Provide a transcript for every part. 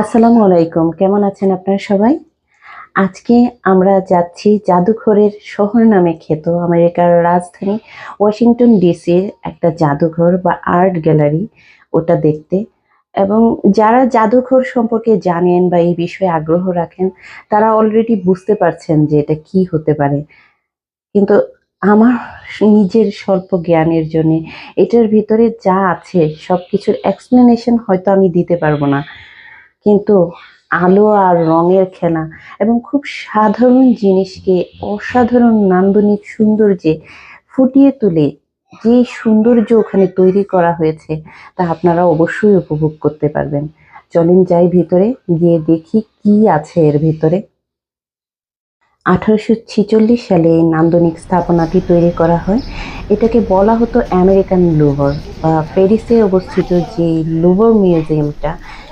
আসসালামু আলাইকুম, কেমন আছেন আপনারা সবাই? আজকে আমরা যাচ্ছি জাদুঘরের শহর নামে খ্যাত আমেরিকার রাজধানী ওয়াশিংটন ডিসির একটা জাদুঘর বা আর্ট গ্যালারি ওটা দেখতে। এবং যারা জাদুঘর সম্পর্কে জানেন বা এই বিষয়ে আগ্রহ রাখেন, তারা অলরেডি বুঝতে পারছেন যে এটা কি হতে পারে। কিন্তু আমার নিজের স্বল্প জ্ঞানের জন্য এটার ভিতরে যা আছে সব কিছুর এক্সপ্লেনেশন হয়তো আমি দিতে পারব না। কিন্তু আলো আর রঙের খেলা এবং খুব সাধারণ জিনিসকে অসাধারণ নান্দনিক সৌন্দর্যে ফুটিয়ে তুলে যে সৌন্দর্য ওখানে তৈরি করা হয়েছে তা আপনারা অবশ্যই উপভোগ করতে পারবেন। চলেন যাই ভিতরে, গিয়ে দেখি কি আছে এর ভিতরে। আঠারোশো ছেচল্লিশ সালে এই নান্দনিক স্থাপনাটি তৈরি করা হয়। এটাকে বলা হতো আমেরিকান লুভার বা প্যারিসে অবস্থিত যে লুভার মিউজিয়ামটা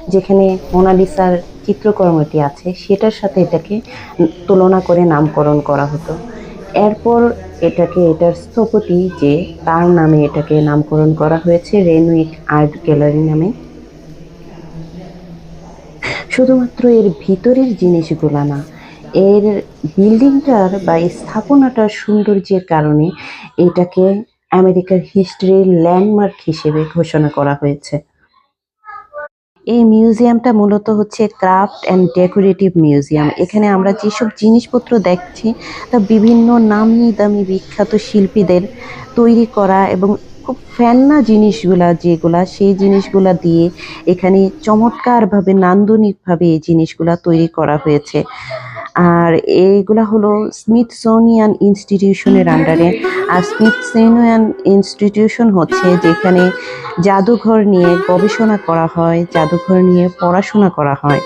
যেখানে মোনালিসার চিত্রকর্মটি আছে, সেটার সাথে এটাকে তুলনা করে নামকরণ করা হতো। এরপর এটাকে, এটার স্থপতি যে, তার নামে এটাকে নামকরণ করা হয়েছে রেনুইক আর্ট গ্যালারি নামে। শুধুমাত্র এর ভিতরের জিনিসগুলো না, এর বিল্ডিংটার বা স্থাপনাটার সৌন্দর্যের কারণে এটাকে আমেরিকার হিস্ট্রির ল্যান্ডমার্ক হিসেবে ঘোষণা করা হয়েছে। এই মিউজিয়ামটা মূলত হচ্ছে ক্রাফট অ্যান্ড ডেকোরেটিভ মিউজিয়াম। এখানে আমরা যেসব জিনিসপত্র দেখছি তা বিভিন্ন নামি দামি বিখ্যাত শিল্পীদের তৈরি করা এবং খুব ফ্যান্না জিনিসগুলা যেগুলা সেই জিনিসগুলা দিয়ে এখানে চমৎকারভাবে নান্দনিকভাবে এই জিনিসগুলা তৈরি করা হয়েছে। আর এইগুলা হলো স্মিথসোনিয়ান ইনস্টিটিউশনের আন্ডারে আর স্মিথসোনিয়ান ইনস্টিটিউশন হচ্ছে যেখানে জাদুঘর নিয়ে গবেষণা করা হয়, জাদুঘর নিয়ে পড়াশোনা করা হয়।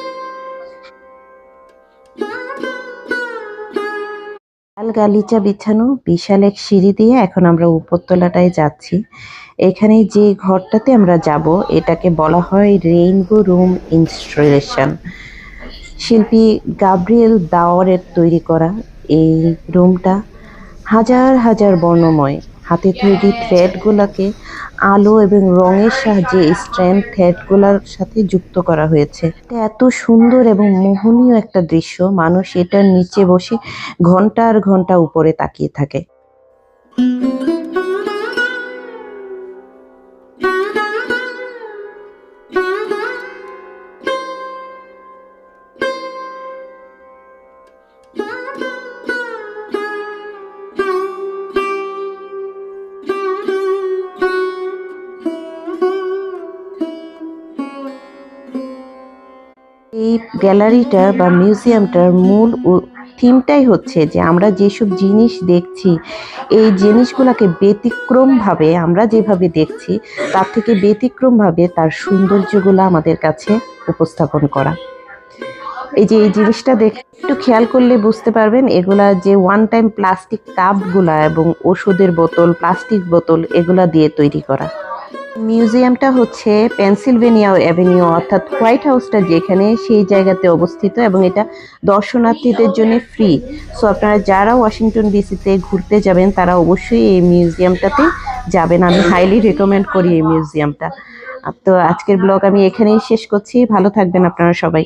লাল গালিচা বিছানো বিশাল এক সিঁড়ি দিয়ে এখন আমরা উপরতলাটায় যাচ্ছি। এখানে যে ঘরটাতে আমরা যাব, এটাকে বলা হয় রেইনবো রুম ইনস্টলেশন শিল্পী গাব্রিয়েল দাওয়ারের তৈরি করা এই রুমটা হাজার হাজার বর্ণময়। হাতে তৈরি থ্রেডগুলোকে আলো এবং রঙের সাহায্যে স্ট্র্যান্ড থ্রেডগুলোর সাথে যুক্ত করা হয়েছে। এত সুন্দর এবং মোহনীয় একটা দৃশ্য। মানুষ এটার নিচে বসে ঘণ্টার ঘণ্টা উপরে তাকিয়ে থাকে। এই গ্যালারিটা বা মিউজিয়ামটার মূল থিমটাই হচ্ছে যে আমরা যেসব জিনিস দেখছি, এই জিনিসগুলোকে ব্যতিক্রমভাবে আমরা যেভাবে দেখছি, তার থেকে ব্যতিক্রমভাবে তার সৌন্দর্যগুলো আমাদের কাছে উপস্থাপন করা। এই যে এই জিনিসটা দেখ একটু খেয়াল করলে বুঝতে পারবেন, এগুলা যে ওয়ান টাইম প্লাস্টিক কাপগুলা এবং ওষুধের বোতল প্লাস্টিক বোতল, এগুলা দিয়ে তৈরি করা। মিউজিয়ামটা হচ্ছে পেনসিলভেনিয়া অ্যাভিনিউ, অর্থাৎ হোয়াইট হাউসটা যেখানে সেই জায়গাতে অবস্থিত এবং এটা দর্শনার্থীদের জন্য ফ্রি। সো আপনারা যারা ওয়াশিংটন ডিসিতে ঘুরতে যাবেন, তারা অবশ্যই এই মিউজিয়ামটাতে যাবেন। আমি হাইলি রেকমেন্ড করি এই মিউজিয়ামটা। তো আজকের ব্লগ আমি এখানেই শেষ করছি। ভালো থাকবেন আপনারা সবাই।